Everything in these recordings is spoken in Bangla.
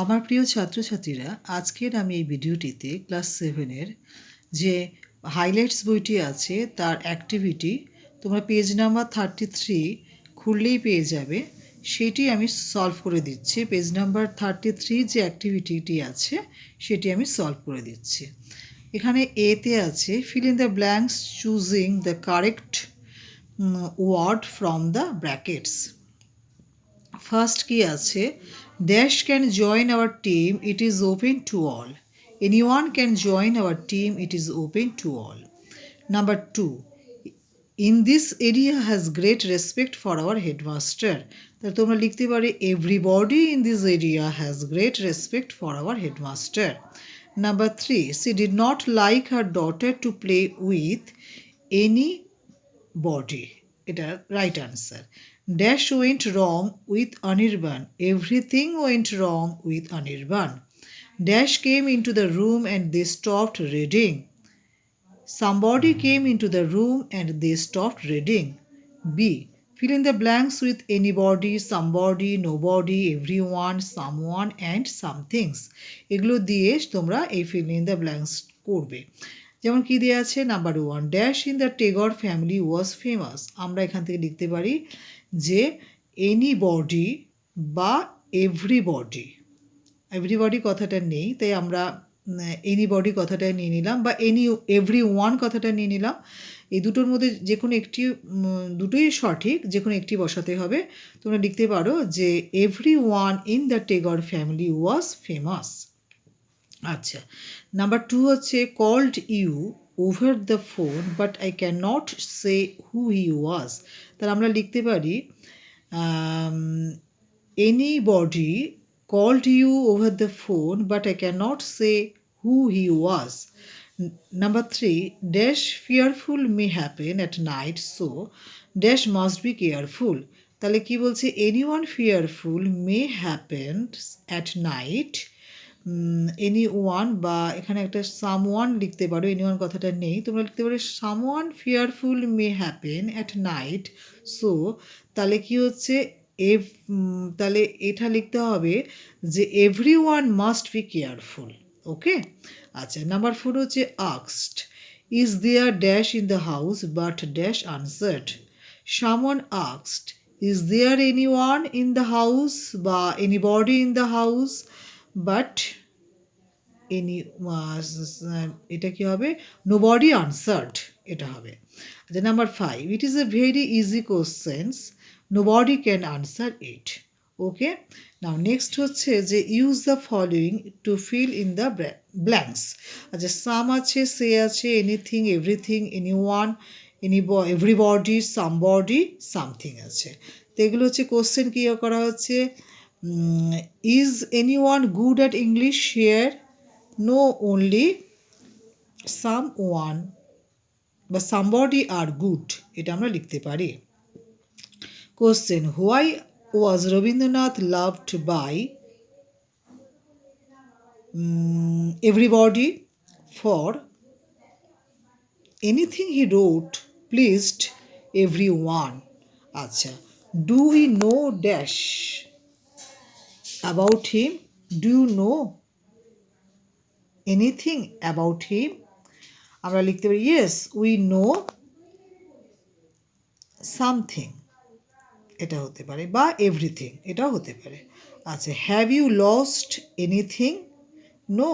আমার প্রিয় ছাত্রছাত্রীরা, আজকের আমি এই ভিডিওটিতে ক্লাস সেভেনের যে হাইলাইটস বইটি আছে তার অ্যাক্টিভিটি তোমরা পেজ নাম্বার থার্টি থ্রি খুললেই পেয়ে যাবে। সেটি আমি সলভ করে দিচ্ছি। পেজ নাম্বার থার্টি থ্রি যে অ্যাক্টিভিটিটি আছে সেটি আমি সলভ করে দিচ্ছি। এখানে এতে আছে fill in the blanks choosing the correct word from the brackets first কি আছে? dash can join our team it is open to all anyone can join our team it is open to all number two in this area has great respect for our headmaster তাহলে তোমরা লিখতে পারে everybody in this area has great respect for our headmaster number three she did not like her daughter to play with anybody এটা right answer dash went wrong with Anirban everything went wrong with Anirban dash came into the room and they stopped reading somebody came into the room and they stopped reading B fill in the blanks with anybody somebody no body every one some one and somethings এগুলো দিয়ে তোমরা এই ফিল ইন দ্য ব্ল্যাঙ্কস করবে। যেমন কি দেওয়া আছে? Number one dash in the Tagore family was famous আমরা এখান থেকে লিখতে পারি যে এনি বডি বা এভরিবডি এভরিবডি কথাটা নেই, তাই আমরা এনিবডি কথাটা নিয়ে নিলাম বা এনি এভরি ওয়ান কথাটা নিয়ে নিলাম। এই দুটোর মধ্যে যে কোনো একটি দুটোই সঠিক, যে কোনো একটি বসাতে হবে। তোমরা লিখতে পারো যে every one in the Tagore family was famous আচ্ছা নাম্বার টু হচ্ছে called you over the phone but I cannot say who he was তাহলে আমরা লিখতে পারি anybody called you over the phone but I cannot say who he was number three dash fearful may happen at night so dash must be careful তাহলে কী বলছে? Any one fearful may happen at night any one বা এখানে একটা সাম ওয়ান লিখতে পারো এনি ওয়ান কথাটা নেই। তোমরা লিখতে পারো some one fearful may happen at night so তাহলে কি হচ্ছে? এভ তাহলে এটা লিখতে হবে যে every one must be careful okay আচ্ছা নাম্বার ফোর হচ্ছে আক্সড is there dash in the house but dash answered সামন আক্সড is there any one in the house বা any body in the house but any এটা কি হবে? নো বডি আনসার্ড এটা হবে। আচ্ছা number five it is a very easy questions nobody can answer it okay now next হচ্ছে যে use the following to fill in the blanks আচ্ছা সাম আছে, সে আছে anything everything anyone any everybody somebody something আছে। তো এগুলো হচ্ছে কোশ্চেন কী করা হচ্ছে। Is anyone good at English share no only someone বা সামবডি আর গুড এটা আমরা লিখতে পারি Question Why was Rabindranath loved by um, everybody? For anything he wrote pleased everyone. Acha. Do we know dash about him? Do you know anything about him? আমরা লিখতে পারি ইয়েস উই নো সামথিং এটা হতে পারে, বা এভরিথিং এটাও হতে পারে। আচ্ছা have you lost anything no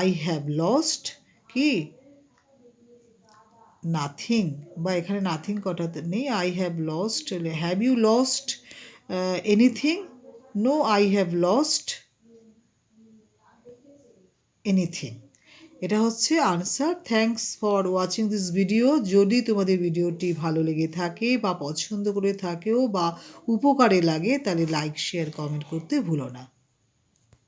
I have lost কি? নাথিং বা এখানে নাথিং কটাতে নেই I have lost have you lost anything no I have lost anything এটা হচ্ছে answer thanks for watching this video যদি তোমাদের ভিডিওটি ভালো লেগে থাকে বা পছন্দ করে থাকেও বা উপকারে লাগে, তাহলে লাইক শেয়ার কমেন্ট করতে ভুলো না।